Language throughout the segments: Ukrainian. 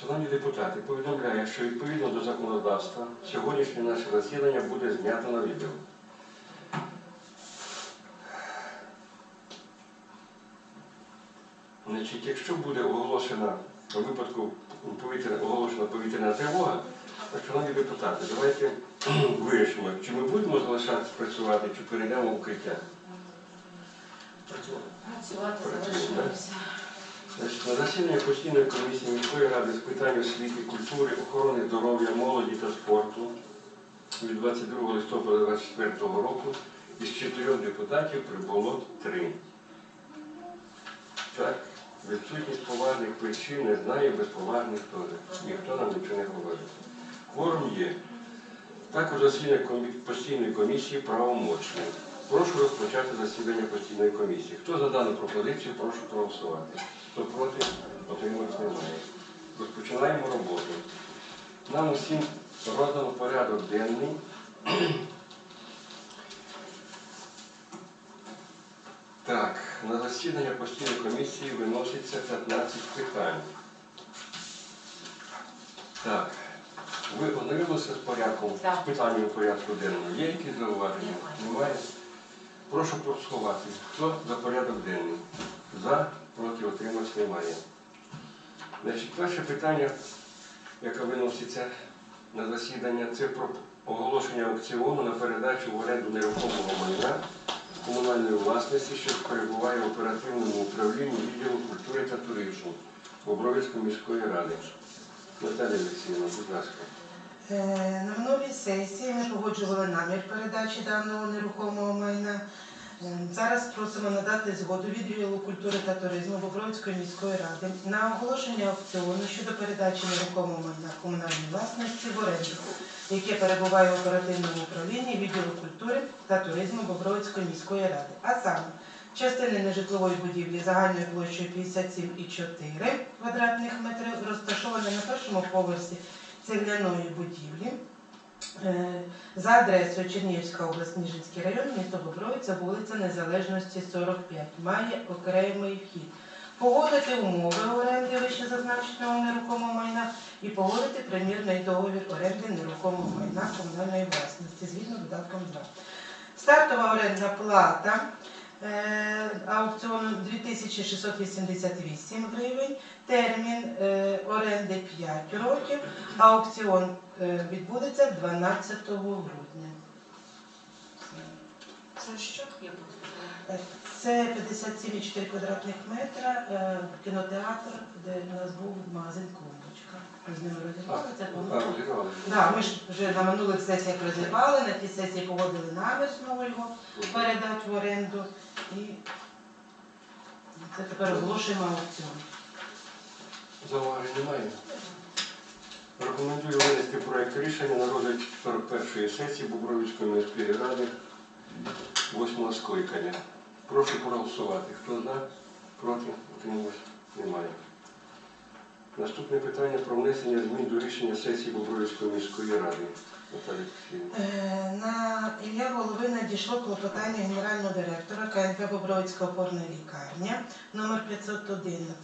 Шановні депутати, повідомляю, що відповідно до законодавства сьогоднішнє наше засідання буде знято на відео. Значить, якщо буде оголошена у випадку повітря, оголошена повітряна тривога, то, шановні депутати, давайте вирішимо, чи ми будемо залишатися працювати, чи перейдемо в укриття. Працювати. Працювати Працюємо, на засіданні постійної комісії міської ради з питань освіти, культури, охорони здоров'я, молоді та спорту від 22 листопада 2024 року із чотирьох депутатів прибуло три. Так, відсутність поважних причин не знає, без поважних теж. Ніхто нам нічого не говорить. Кворум є. Також засідання постійної комісії правомочне. Прошу розпочати засідання постійної комісії. Хто за дану пропозицію, прошу проголосувати. Хто проти, отримувати немає. Розпочинаємо роботу. Нам усім роздано порядок денний. Так, на засідання постійної комісії виноситься 15 питань. Так, ви ознайомилися з порядком, Так. з питанням порядку денного. Є якісь зауваження? Немає. Немає? Прошу проголосувати. Хто за порядок денний? За, проти, отримати немає. Значить, перше питання, яке виноситься на засідання, це про оголошення аукціону на передачу в оренду нерухомого майна комунальної власності, що перебуває в оперативному управлінні відділу культури та туризму Бобровицької міської ради. Наталія Олексіївна, будь ласка. Е, На минулій сесії ми погоджували намір передачі даного нерухомого майна. Зараз просимо надати згоду відділу культури та туризму Бобровської міської ради на оголошення аукціону щодо передачі нерухомого майна комунальної власності в оренду, яке перебуває в оперативному управлінні відділу культури та туризму Бобровицької міської ради. А саме частини нежитлової будівлі загальною площею 57,4 квадратних метрів розташовані на першому поверсі цегляної будівлі за адресою Чернігівська область, Ніжинський район, місто Бобровиця, вулиця Незалежності 45. Має окремий вхід. Погодити умови оренди вище зазначеного нерухомого майна і погодити примірний договір оренди нерухомого майна комунальної власності згідно з додатком 2. Стартова орендна плата е, аукціону 2688 гривень, термін е, оренди 5 років, аукціон е, відбудеться 12 грудня. Це що є? Е, Це 57,4 квадратних метра, е, кінотеатр, де у нас був магазин Клумбочка. Ми з ними розірвали це. Да, ми ж вже на минулих сесіях розірвали, на тій сесії погодили намір знову його передати в оренду і це тепер оголошуємо аукціон. Зауважень немає. Рекомендую винести проект рішення на розгляд 41-ї сесії Бобровицької міської ради 8 скликання. Прошу проголосувати. Хто за, проти, утрималось? Немає. Наступне питання про внесення змін до рішення сесії Бобровицької міської ради. Е, На ім'я голови надійшло клопотання генерального директора КНП Бобровицька опорна лікарня номер 511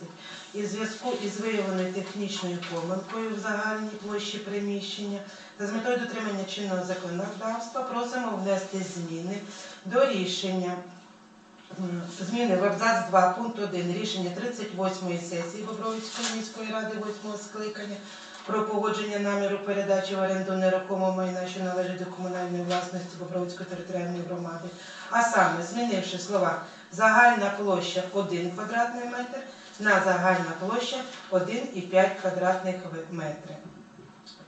і зв'язку із виявленою технічною помилкою в загальній площі приміщення та з метою дотримання чинного законодавства просимо внести зміни до рішення. Зміни в абзац 2 пункт 1 рішення 38-ї сесії Бобровицької міської ради 8 скликання про погодження наміру передачі в оренду нерухомого майна, що належить до комунальної власності Бобровицької територіальної громади, а саме змінивши слова загальна площа 1 квадратний метр на загальна площа 1,5 квадратних метри.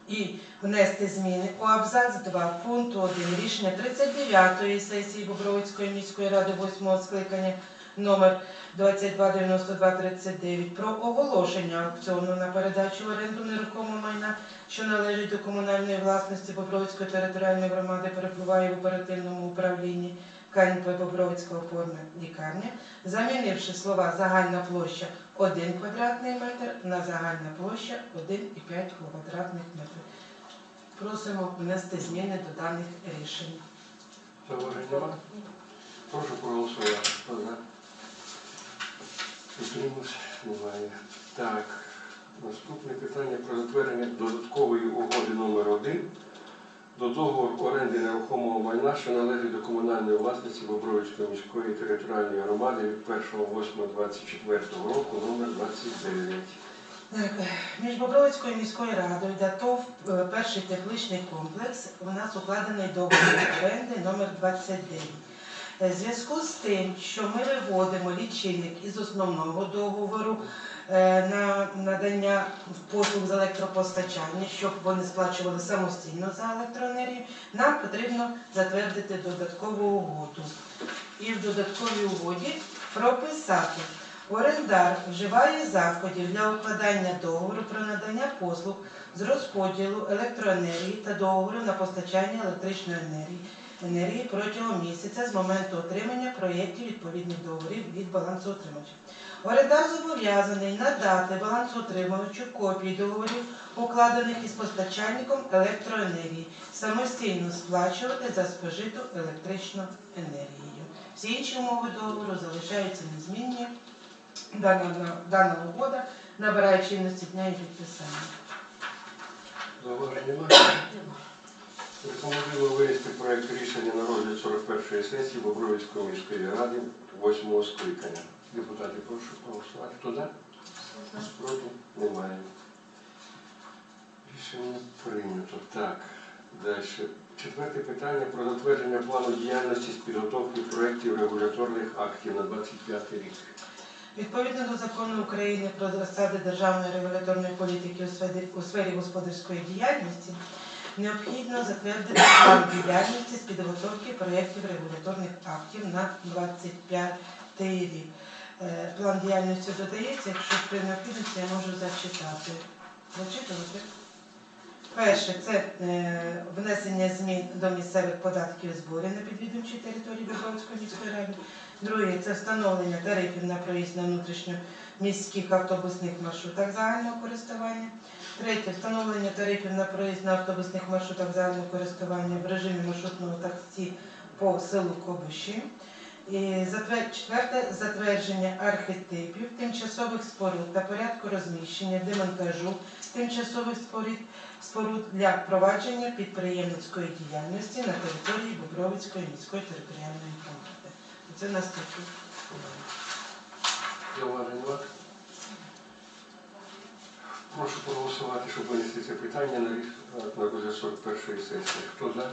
І внести зміни у абзац 2 пункту 1 рішення 39-ї сесії Бобровицької міської ради 8 скликання номер 229239 про оголошення аукціону на передачу в оренду нерухомого майна, що належить до комунальної власності Бобровицької територіальної громади, перебуває в оперативному управлінні КНП Бобровицька опорна лікарня, замінивши слова загальна площа 1 квадратний метр на загальна площа 1,5 квадратних метрів. Просимо внести зміни до даних рішень. Прошу проголосувати. Утримався? Немає. Так. Наступне питання про затвердження додаткової угоди номер 1 до договору оренди нерухомого майна, що належить до комунальної власниці Бобровицької міської територіальної громади від 1.8.24 року номер 29 між Бобровицькою міською радою та ТОВ е, перший тепличний комплекс у нас укладений договір оренди номер 29 Е, В зв'язку з тим, що ми виводимо лічильник із основного договору е, на надання послуг з електропостачання, щоб вони сплачували самостійно за електроенергію, нам потрібно затвердити додаткову угоду. І в додатковій угоді прописати Орендар вживає заходів для укладання договору про надання послуг з розподілу електроенергії та договору на постачання електричної енергії енергії протягом місяця з моменту отримання проєктів відповідних договорів від балансоутримувача. Орендар зобов'язаний надати балансоутримувачу копії договорів, укладених із постачальником електроенергії, самостійно сплачувати за спожиту електричну енергію. Всі інші умови договору залишаються незмінні. Дана, дана угода набирає чинності дня і підписання. Зауважень немає? Рекомендую винести проект рішення на розгляд 41-ї сесії Бобровицької міської ради 8 скликання. Депутати, прошу голосувати. Хто за? Проти? Немає. Рішення прийнято. Так, далі. Четверте питання про затвердження плану діяльності з підготовки проєктів регуляторних актів на 25 рік. Відповідно до закону України про засади державної регуляторної політики у сфері господарської діяльності, необхідно затвердити план діяльності з підготовки проєктів регуляторних актів на 25 рік. Е, План діяльності додається, якщо при необхідності я можу зачитати. Зачитувати? Перше це е, внесення змін до місцевих податків зборів на підвідомчій території Дубровської міської ради. Друге це встановлення тарифів на проїзд на внутрішньоміських автобусних маршрутах загального користування. Третє встановлення тарифів на проїзд на автобусних маршрутах загального користування в режимі маршрутного таксі по селу Кобуші. І Четверте затвердження архетипів тимчасових споруд та порядку розміщення, демонтажу тимчасових споруд, споруд для впровадження підприємницької діяльності на території Бобровицької міської територіальної громади. Це нас такі. Зауважень немає? Прошу проголосувати, щоб винести це питання на на розгляд 41-ї сесії. Хто за?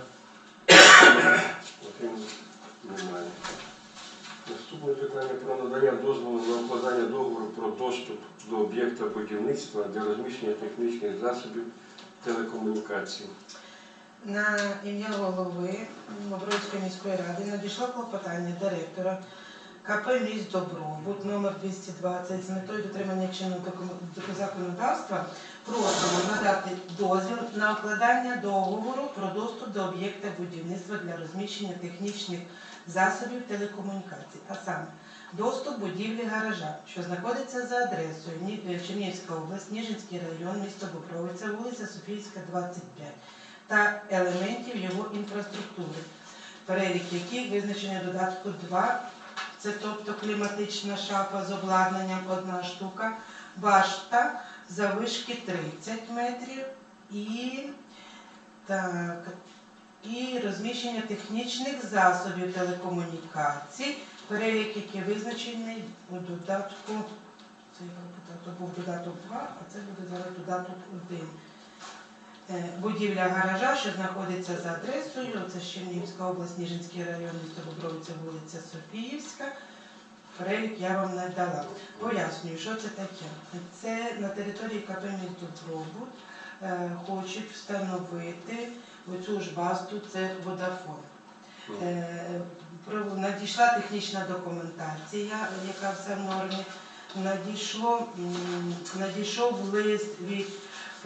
Немає. Наступне питання про надання дозволу на укладання договору про доступ до об'єкта будівництва для розміщення технічних засобів телекомунікацій. На ім'я голови Бобровської міської ради надійшло клопотання директора КП «Міст Добробут» номер 220 з метою дотримання чинного законодавства просимо надати дозвіл на укладання договору про доступ до об'єкта будівництва для розміщення технічних засобів телекомунікацій, а саме доступ будівлі гаража, що знаходиться за адресою Ні- Чернігівська область, Ніжинський район, місто Бобровиця, вулиця Софійська, 25 та елементів його інфраструктури, перелік яких визначений додатку 2, це тобто кліматична шафа з обладнанням одна штука, башта завишки 30 метрів. І, так, і розміщення технічних засобів телекомунікацій, перелік який визначений у додатку, це був додаток 2, а це буде зараз додаток 1. Е, Будівля гаража, що знаходиться за адресою, це Чернігівська область, Ніжинський район, місто Бобровиця, вулиця Софіївська. Перелік я вам не дала. Пояснюю, що це таке. Це на території місто Добробут е, хочуть встановити оцю ж басту, це водафон. Е, Надійшла технічна документація, яка все в нормі. Надійшло, надійшов лист від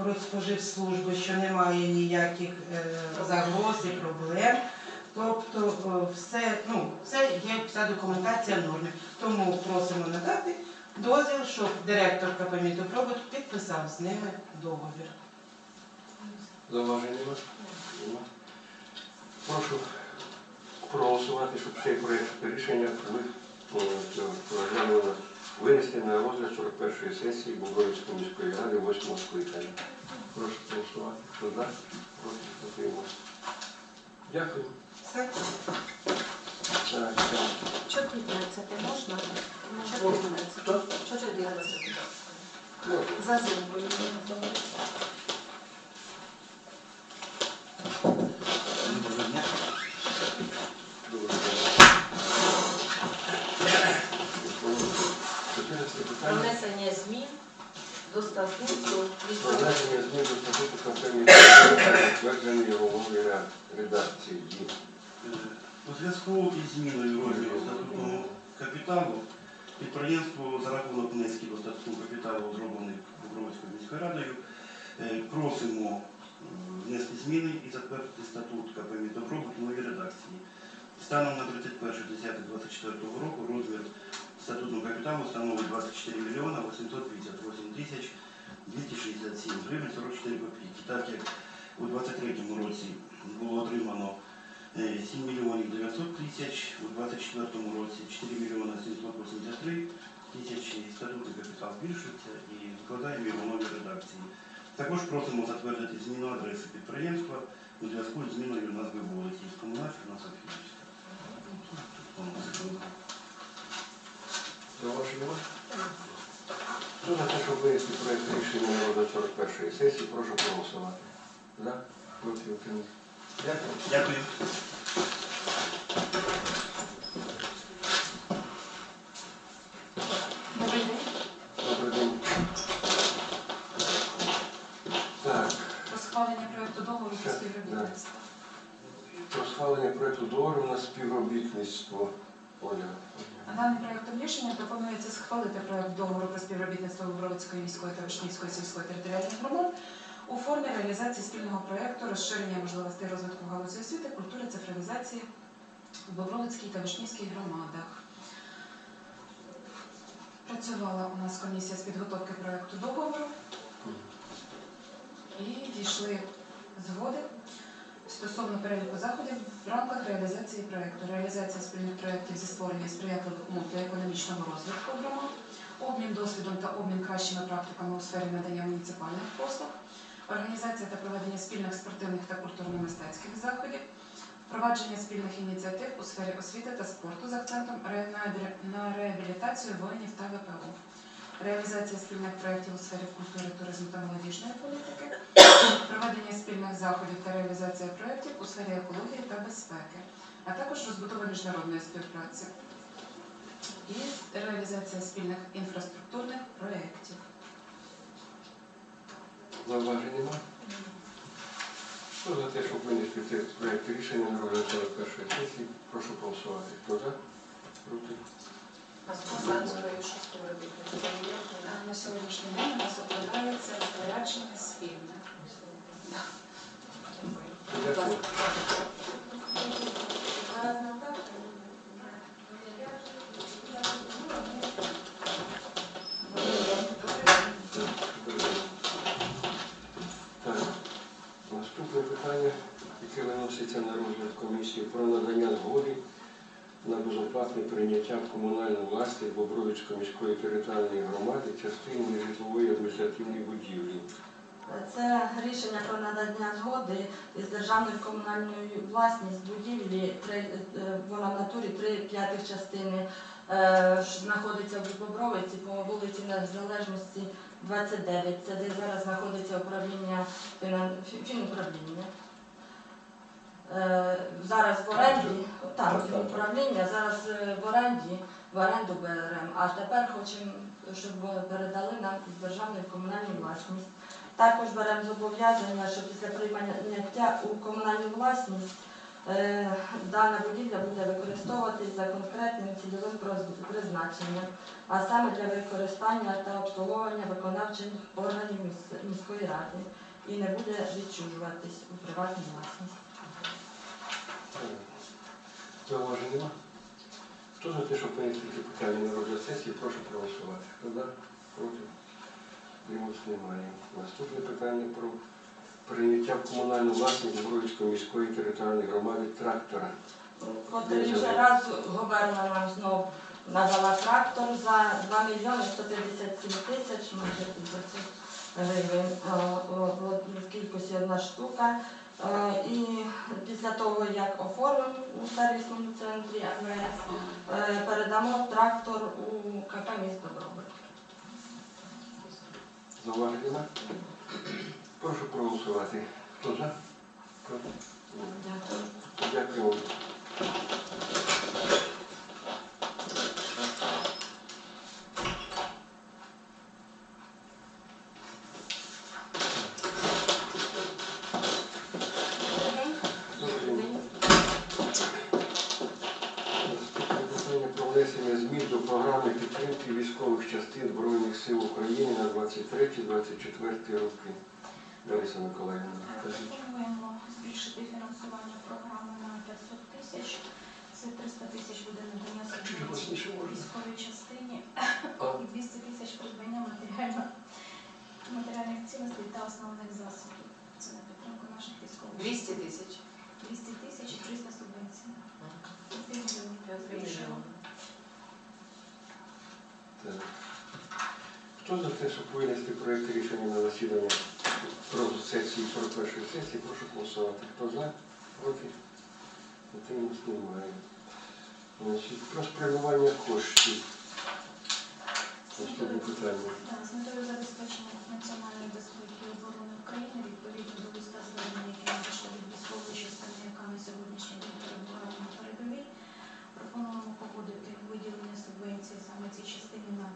Продспоживслужби, що немає ніяких е, загроз і проблем. Тобто е, все, ну, все є, вся документація в нормі. Тому просимо надати дозвіл, щоб директор КП «Мідопробут» підписав з ними договір. Зауважень немає? Прошу проголосувати, щоб цей проєкт рішення е, розглянули, винести на розгляд 41-ї сесії Богородської міської ради 8 скликання. Прошу голосувати. Хто за? Проти? Утримався. Дякую. Все. Так, так. 14 можна? Хто? 14. 14. Можна. За зимою. Доброго дня. Добре. Чотирнадцяте Про внесення змін до статуту внесення змін до статуту компанії затвердження його в редакції. У зв'язку із зміною розміру статутного капіталу підприємство за рахунок внесків до статутного капіталу, зроблених Дубровицькою міською радою, е, просимо е, внести зміни і затвердити статут КП «Добробут» в новій редакції. Станом на 31.10.24 року розмір статутного капіталу становить 24 мільйона 858 тисяч 267 гривень 44 копійки. Так як у 2023 році було отримано е, 7 мільйонів 900 тисяч, у 2024 році 4 мільйони 783 тисячі, статутний капітал збільшується і викладаємо його в новій редакції. Також просимо затвердити зміну адреси підприємства у зв'язку з зміною назви вулиці з Комунальської на Софіївська. Зауваження? Хто за те, щоб винести проєкт рішення на розгляд 41-ї сесії, прошу проголосувати. За? Проти? Дякую. Дякую. Добрий день. Добрий день. Так, Про схвалення проекту договору про співробітництво. про схвалення проєкту договору на співробітництво. Оля. Даним проектом рішення пропонується схвалити проект договору про співробітництво Бобровицької міської та Вишнівської сільської територіальних громад у формі реалізації спільного проекту розширення можливостей розвитку галузі освіти, культури, цифровізації в Бобровицькій та Вишнівській громадах. Працювала у нас комісія з підготовки проекту договору. І дійшли згоди стосовно переліку заходів в рамках реалізації проекту. Реалізація спільних проєктів зі створення сприятливих умов для економічного розвитку громад, обмін досвідом та обмін кращими практиками у сфері надання муніципальних послуг, організація та проведення спільних спортивних та культурно-мистецьких заходів, впровадження спільних ініціатив у сфері освіти та спорту з акцентом на реабілітацію воїнів та ВПО. Реалізація спільних проєктів у сфері культури, туризму та молодіжної політики, проведення спільних заходів та реалізація проєктів у сфері екології та безпеки, а також розбудова міжнародної співпраці і реалізація спільних інфраструктурних проєктів. Зауважень нема? Хто за те, щоб винести цей проєкт рішення на розгляд 41-ї сесії, прошу голосувати. Хто за? Проти? На сьогоднішній день у нас укладається розпорядження спільне. Наступне питання, яке виноситься на розгляд комісії про надання згоди на безоплатне прийняття в комунальну власність Бобровицької міської територіальної громади частини нежитлової адміністративної будівлі. Це рішення про надання згоди із державної комунальної власність будівлі е, вона в натурі три п'ятих частини е, що знаходиться в Бобровиці по вулиці Незалежності 29. Це де зараз знаходиться управління фінуправління. Е, Зараз в оренді, Так, управління, зараз е, в оренді, в оренду беремо, а тепер хочемо, щоб передали нам з державної в комунальну власність. Також беремо зобов'язання, що після прийняття у комунальну власність е, дана будівля буде використовуватись за конкретним цільовим призначенням, а саме для використання та обслуговування виконавчих органів міської ради і не буде відчужуватись у приватну власність. Зауважень нема? Хто за те, винести це питання на розгляд сесії, прошу проголосувати. Хто за? Проти? Утримався? немає. Наступне питання про прийняття в комунальну власність Бобровицької міської територіальної громади трактора. Котрий вже раз губерна нам знов надала трактор за 2 мільйони 157 тисяч, майже 500 гривень е, о- кількості одна штука. Е, І після того, як оформимо у сервісному центрі МВС, е, передамо трактор у КП місто Добробит. Зауважень нема? Прошу проголосувати. Хто за? Проти? Дякую. Дякую. Добрий день. Наступне питання про внесення змін до програми підтримки військових частин Збройних сил України на 23-24 роки. Лариса Миколаївна, скажіть. Пропонуємо збільшити фінансування програми на 500 тисяч. Це 300 тисяч буде надання субвенцій військовій частині і 200 тисяч придбання матеріальних цінностей та основних засобів. Це на підтримку наших військових. 200 тисяч. 200 тисяч і 300 субвенцій. Три мільйони. Три. Так. Хто за те, щоб винести проєкт рішення на засідання про сесії 41 сесії, прошу голосувати. Хто за? Проти? Утримались немає. Значить, про спрямування коштів. Наступне питання. Так, З метою забезпечення національної безпеки і оборони України відповідно до листа звернення, яке надійшло від військової частини, яка на сьогоднішній день перебуває на передовій, пропонуємо погодити виділення субвенції саме цій частині на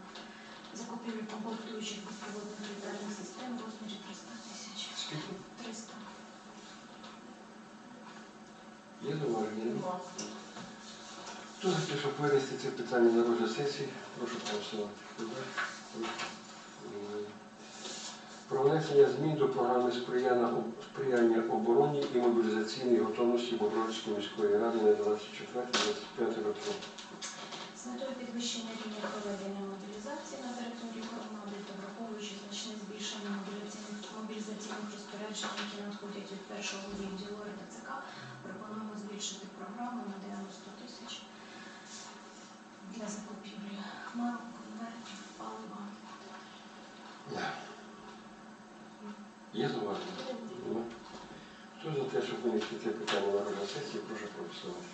закупівлю комплектуючих безпілотних літальних систем в розмірі 300 тисяч. Скільки? 300. Є зауваження? Нема? Те, щоб винести це питання на розгляд сесії, прошу проголосувати. Про внесення змін до програми сприяння, обороні і мобілізаційній готовності Бобровської міської ради на 24-25 роки. З метою підвищення рівня проведення мобілізації на території громади та враховуючи значне збільшення мобілізаційних, розпоряджень, які надходять від першого відділу РТЦК, пропонуємо збільшити програму на 90 тисяч палива. Є зауваження? Хто за те, щоб винести це питання на розгляд сесії, прошу проголосувати.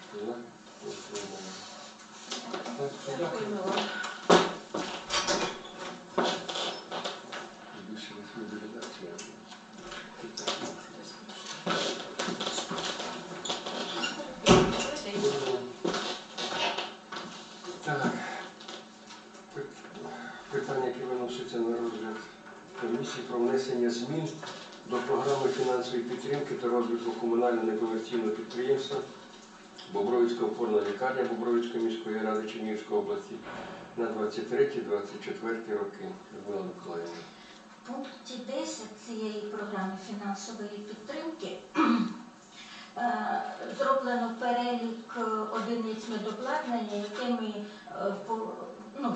Так, дякую. Дякуємо вам. Збільшили свою делегацію. Так. Пи- Питання, яке виноситься на розгляд комісії про внесення змін до програми фінансової підтримки та розвитку комунального некомерційного підприємства Бобровицька опорна лікарня Бобровицької міської ради Чернігівської області на 23-24 роки. Людмила Миколаївна. В пункті 10 цієї програми фінансової підтримки е, зроблено перелік одиниць медобладнання, яке ми е, ну,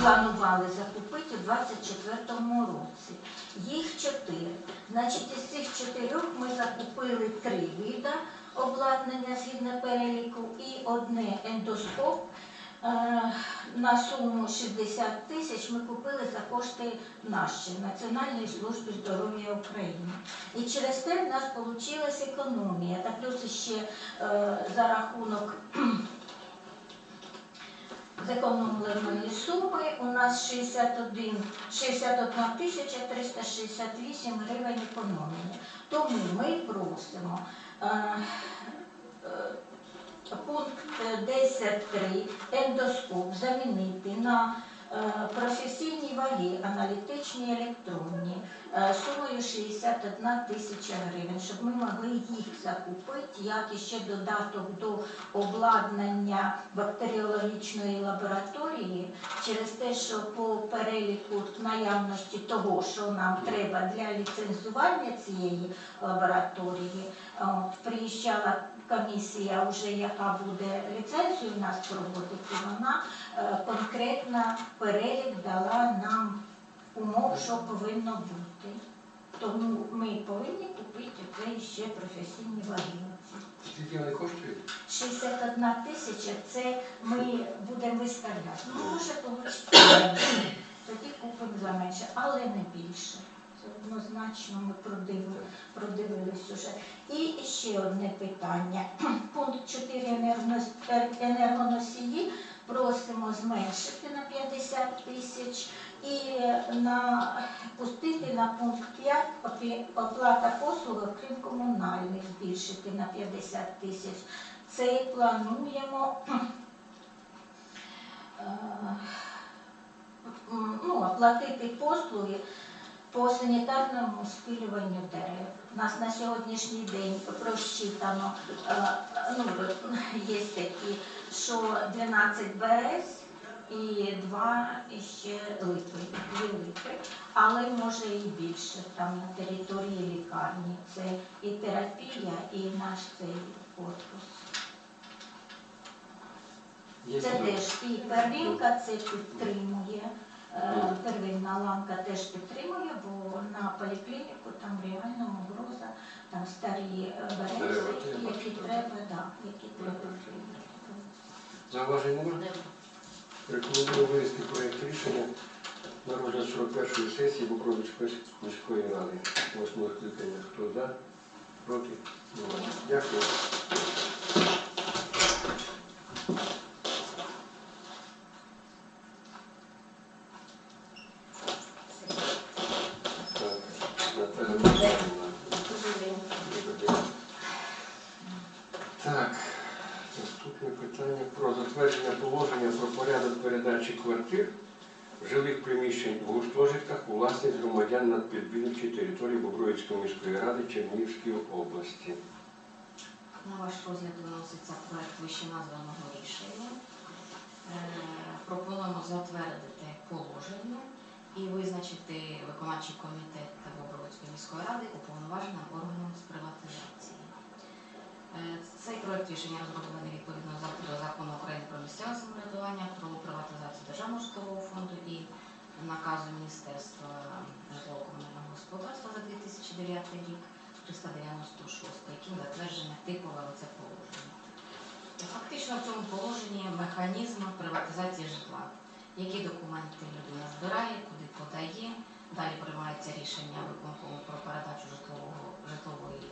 планували закупити у 2024 році. Їх чотири. Значить, із цих чотирьох ми закупили три вида обладнання згідно переліку і одне ендоскоп. Е, На суму 60 тисяч ми купили за кошти нашої Національної служби здоров'я України. І через те в нас вийшла економія. Та плюс ще е, за рахунок зекономленої суми у нас 61, 61 тисяча 368 гривень економії. Тому ми просимо е, е, пункт 10.3 ендоскоп замінити на е, професійні ваги, аналітичні електронні, сумою 61 тисяча гривень, щоб ми могли їх закупити, як іще додаток до обладнання бактеріологічної лабораторії, через те, що по переліку наявності того, що нам треба для ліцензування цієї лабораторії, от, приїжджала комісія, вже яка буде ліцензію у нас проводити, вона е, конкретно перелік дала нам умов, що повинно бути. Тому ми повинні купити це ще професійні ваги. Скільки вони коштують? 61 тисяча це ми будемо виставляти. Ну, може, вийде. Тоді купимо за менше, але не більше. Це однозначно ми продивили, продивились уже. І ще одне питання. Пункт 4 енергонос- е, енергоносії просимо зменшити на 50 тисяч і на пустити на пункт 5 оплата послуг, окрім комунальних, збільшити на 50 тисяч. Це і плануємо е, ну, оплатити послуги по санітарному спилюванню дерев. У нас на сьогоднішній день просчитано, е, ну, є такі, що 12 берез і два ще липи, дві липи, але може і більше там на території лікарні. Це і терапія, і наш цей корпус. Є Це теж і первинка це підтримує. е, Первинна ланка теж підтримує, бо на поліклініку там реально угроза, там старі е, берези, Дерева, які треба, да, які треба. Зауважень немає? Рекомендую винести проєкт рішення на розгляд 41-ї сесії Букровицької міської ради. Восьмого скликання. Хто за? Проти? Немає. Дякую. Так, Наталя Михайлівна. Так, наступне питання про затвердження положення про порядок передачі квартир жилих приміщень в гуртожитках у власність громадян на підбільничій території Бобровицької міської ради Чернігівської області. На ваш розгляд виноситься проект вище названого рішення. Е, Пропонуємо затвердити положення і визначити виконавчий комітет Бобровицької міської ради уповноваженим органом з приватизації. Е, Цей проект рішення розроблений відповідно до закону України про місцеве самоврядування, про приватизацію державного житлового фонду і наказу Міністерства житлово-комунального господарства за 2009 рік 396, яким затверджене типове оце положення. Фактично в цьому положенні механізм приватизації житла. Які документи людина збирає, куди подає, далі приймається рішення виконкому про передачу житлового житлової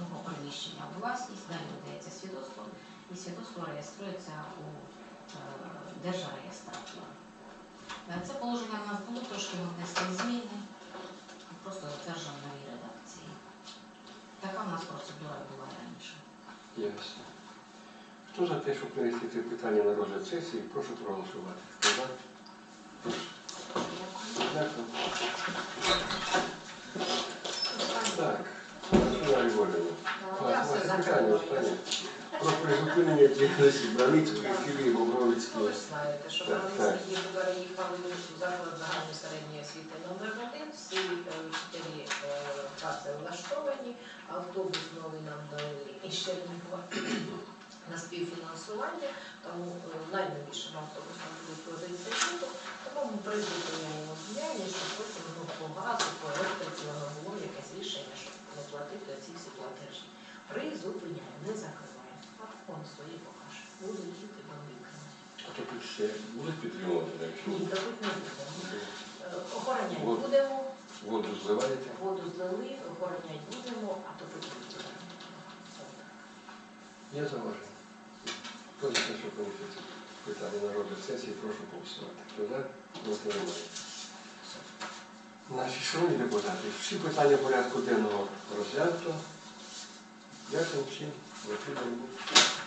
ну, приміщення у власність, далі видається свідоцтво, і свідоцтво реєструється у е, держреєстраторі. Це положення в нас було, трошки ми внесли зміни, просто затверджено новій редакції. Така в нас процедура була раніше. Ясно. Хто за те, щоб винести це питання на розгляд сесії, прошу проголосувати. Хто за? Дякую. Так, Наталя Львовна. Я Ваше все питання останнє. Про призупинення діяльності Браницької філії Бобровицької. ви знаєте, що Так, Браницькі переїхали у заклад загальної середньої освіти номер 1 всі е, вчителі е, працевлаштовані, автобус новий нам дали і ще на співфінансування, тому е, найновішим автобусом будуть возитися діток, тому ми призупиняємо діяльність, щоб потім ну, по газу, по електриці воно було якесь рішення, щоб не платити ці всі платежі. Призупиняємо, не закриваємо. А он свої покаже. Будуть діти до. А то тут ще будуть підтримувати далі? Ні, то тут не будемо. Е, Охороняти Вот. будемо, Воду зливаєте? воду злили, охороняти будемо, а то потім будемо. Я заважаю. Хто за те, щоб винести питання на розгляд сесії, прошу голосувати. Хто за? Проти немає. Наші шановні депутати, всі питання порядку денного розглянуто. Дякую всім. Засідання.